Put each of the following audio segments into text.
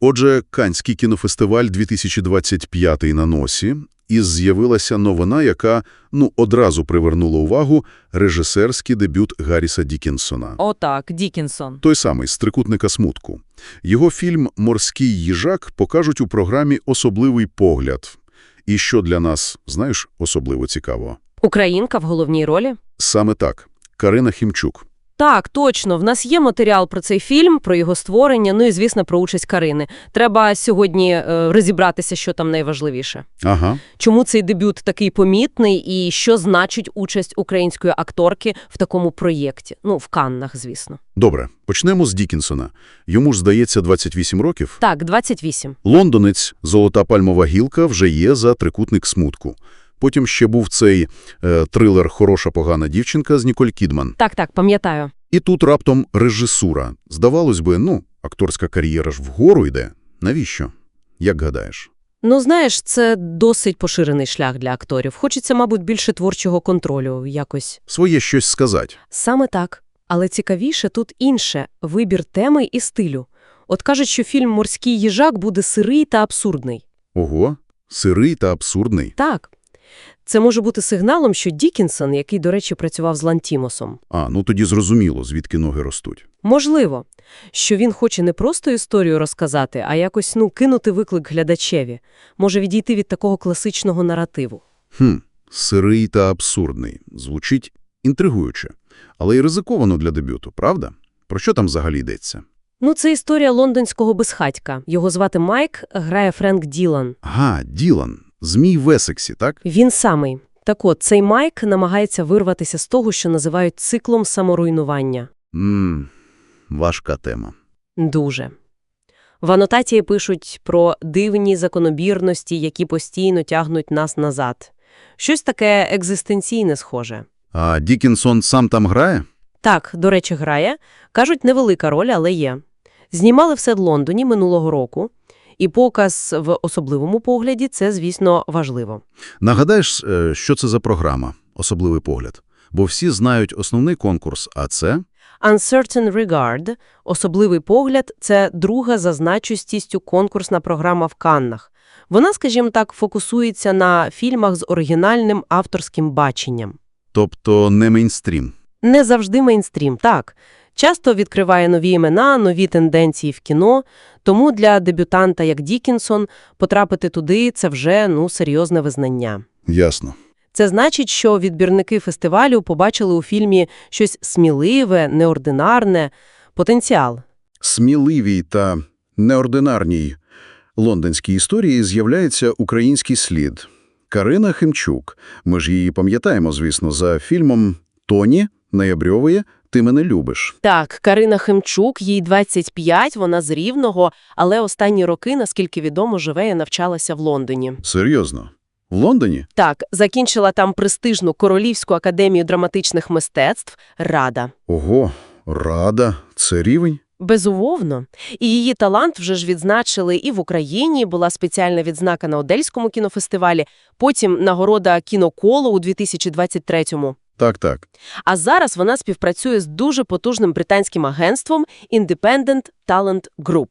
Отже, Канський кінофестиваль 2025 на носі, і з'явилася новина, яка, ну, одразу привернула увагу – режисерський дебют Гарріса Дікінсона. Отак, Дікінсон. Той самий, з «Трикутника смутку». Його фільм «Морський їжак» покажуть у програмі «Особливий погляд». І що для нас, знаєш, особливо цікаво? Українка в головній ролі? Саме так. Карина Хімчук. Так, точно. В нас є матеріал про цей фільм, про його створення, ну і, звісно, про участь Карини. Треба сьогодні е, розібратися, що там найважливіше. Ага. Чому цей дебют такий помітний і що значить участь української акторки в такому проєкті? Ну, в Каннах, звісно. Добре, почнемо з Дікінсона. Йому ж, здається, 28 років. Так, 28. Лондонець «Золота пальмова гілка» вже є за «Трикутник смутку». Потім ще був цей е, трилер «Хороша погана дівчинка» з Ніколь Кідман. Так, так, пам'ятаю. І тут раптом режисура. Здавалось би, ну, акторська кар'єра ж вгору йде. Навіщо? Як гадаєш? Ну, знаєш, це досить поширений шлях для акторів. Хочеться, мабуть, більше творчого контролю якось. Своє щось сказати. Саме так. Але цікавіше тут інше – вибір теми і стилю. От кажуть, що фільм «Морський їжак» буде сирий та абсурдний. Ого, сирий та абсурдний. Так. Це може бути сигналом, що Дікінсон, який, до речі, працював з Лантімосом, А, ну тоді зрозуміло, звідки ноги ростуть. можливо, що він хоче не просто історію розказати, а якось, ну, кинути виклик глядачеві. Може відійти від такого класичного наративу. Хм, сирий та абсурдний. Звучить інтригуюче. Але й ризиковано для дебюту, правда? Про що там взагалі йдеться? Ну, це історія лондонського безхатька. Його звати Майк, грає Френк Ділан. Ага, Ділан. Змій в Есексі, так? Він самий. Так от, цей Майк намагається вирватися з того, що називають циклом саморуйнування. Ммм, важка тема. Дуже. В анотації пишуть про дивні закономірності, які постійно тягнуть нас назад. Щось таке екзистенційне схоже. А Дікінсон сам там грає? Так, до речі, грає. Кажуть, невелика роль, але є. Знімали все в Лондоні минулого року, і показ в особливому погляді – це, звісно, важливо. Нагадаєш, е, що це за програма «Особливий погляд»? Бо всі знають основний конкурс, а це… Uncertain Regard – особливий погляд – це друга за значущістю конкурсна програма в Каннах. Вона, скажімо так, фокусується на фільмах з оригінальним авторським баченням. Тобто не мейнстрім. Не завжди мейнстрім, так. Часто відкриває нові імена, нові тенденції в кіно, тому для дебютанта, як Дікінсон, потрапити туди – це вже, ну, серйозне визнання. Ясно. Це значить, що відбірники фестивалю побачили у фільмі щось сміливе, неординарне, потенціал. Сміливій та неординарній лондонській історії з'являється український слід. Карина Химчук. Ми ж її пам'ятаємо, звісно, за фільмом «Тоні» Ноябрьової «Ти мене любиш». Так, Карина Химчук, їй 25, вона з Рівного, але останні роки, наскільки відомо, живе і навчалася в Лондоні. Серйозно? В Лондоні? Так, закінчила там престижну Королівську академію драматичних мистецтв «Рада». Ого, рада. Це рівень? Безумовно. І її талант вже ж відзначили і в Україні, була спеціальна відзнака на Одельському кінофестивалі, потім нагорода «Кіноколо» у 2023-му. Так-так. А зараз вона співпрацює з дуже потужним британським агентством Independent Talent Group.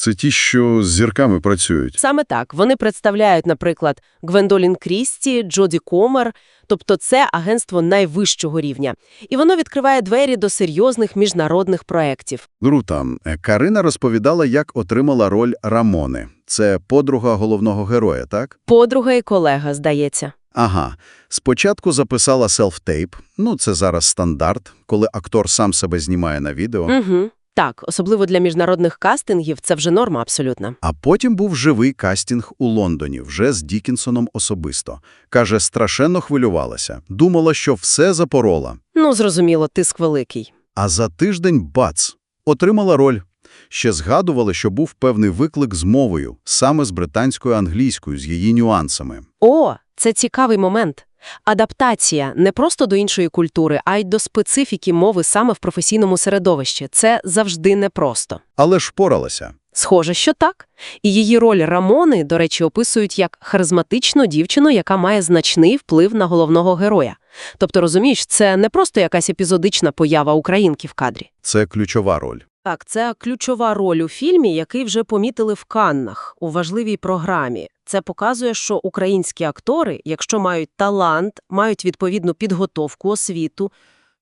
Це ті, що з зірками працюють. Саме так. Вони представляють, наприклад, Гвендолін Крісті, Джоді Комер, тобто це агентство найвищого рівня. І воно відкриває двері до серйозних міжнародних проєктів. Круто. Карина розповідала, як отримала роль Рамони. Це подруга головного героя, так? Подруга і колега, здається. Ага. Спочатку записала селф-тейп. Ну, це зараз стандарт, коли актор сам себе знімає на відео. Угу. Так, особливо для міжнародних кастингів це вже норма абсолютно. А потім був живий кастинг у Лондоні, вже з Дікінсоном особисто. Каже, страшенно хвилювалася. Думала, що все запорола. Ну, зрозуміло, тиск великий. А за тиждень – бац! Отримала роль. Ще згадували, що був певний виклик з мовою, саме з британською англійською, з її нюансами. О, це цікавий момент. Адаптація не просто до іншої культури, а й до специфіки мови саме в професійному середовищі. Це завжди непросто. Але ж впоралася. Схоже, що так. І її роль Рамони, до речі, описують як харизматичну дівчину, яка має значний вплив на головного героя. Тобто, розумієш, це не просто якась епізодична поява українки в кадрі. Це ключова роль. Так, це ключова роль у фільмі, який вже помітили в Каннах у важливій програмі. Це показує, що українські актори, якщо мають талант, мають відповідну підготовку, освіту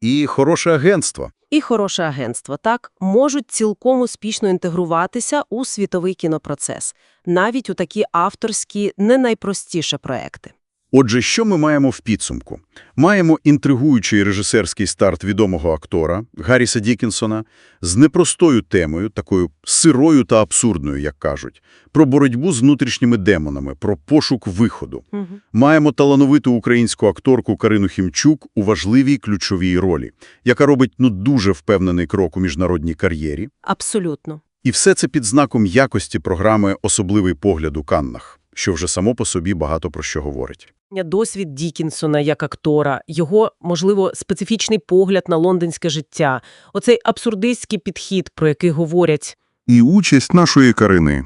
І хороше агентство. і хороше агентство, так, можуть цілком успішно інтегруватися у світовий кінопроцес, навіть у такі авторські, не найпростіші проекти. Отже, що ми маємо в підсумку? Маємо інтригуючий режисерський старт відомого актора Гарріса Дікінсона з непростою темою, такою сирою та абсурдною, як кажуть, про боротьбу з внутрішніми демонами, про пошук виходу. Угу. Маємо талановиту українську акторку Карину Хімчук у важливій ключовій ролі, яка робить ну дуже впевнений крок у міжнародній кар'єрі. Абсолютно. І все це під знаком якості програми «Особливий погляд у Каннах», що вже само по собі багато про що говорить. Досвід Дікінсона як актора, його, можливо, специфічний погляд на лондонське життя, оцей абсурдистський підхід, про який говорять, І участь нашої Карини.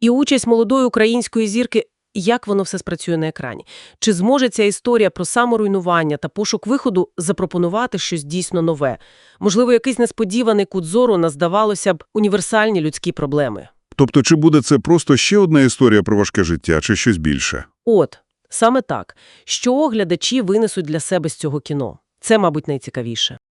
і участь молодої української зірки, як воно все спрацює на екрані. Чи зможе ця історія про саморуйнування та пошук виходу запропонувати щось дійсно нове? Можливо, якийсь несподіваний кут зору на, здавалося б, універсальні людські проблеми. Тобто, чи буде це просто ще одна історія про важке життя, чи щось більше? От, саме так. Що глядачі винесуть для себе з цього кіно? Це, мабуть, найцікавіше.